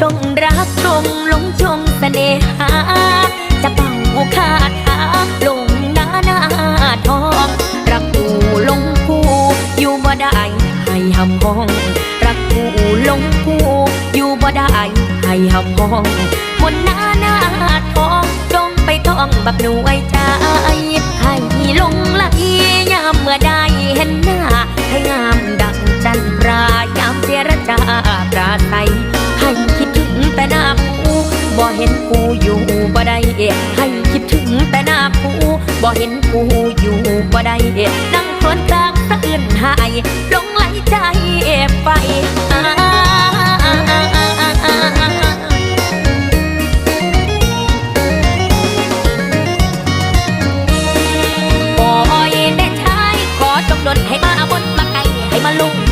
ชงรักชงหลงชงเสน่หา จะเป่าคาถาลงหน้าหน้าทอง รักกูลงกูอยู่บ่ได้ให้หำห้อง รักกูลงกูอยู่บ่ได้ให้หำห้องบนหน้าหน้าทองจงไปท่องบักหน่วยใจให้ลงไหลยามเมื่อได้เห็นหน้าให้งามดังจันทรายามเจรจาปราศัยให้ เห็นกูอยู่บ่ได้ให้คิดถึงแต่หน้ากูบ่เห็นกูอยู่บ่ได้นั่งครวนตากตะอื่นหายลงไหลใจไปบ่อยได้ชายขอจงดลให้มาบนมาไกลให้มาลุง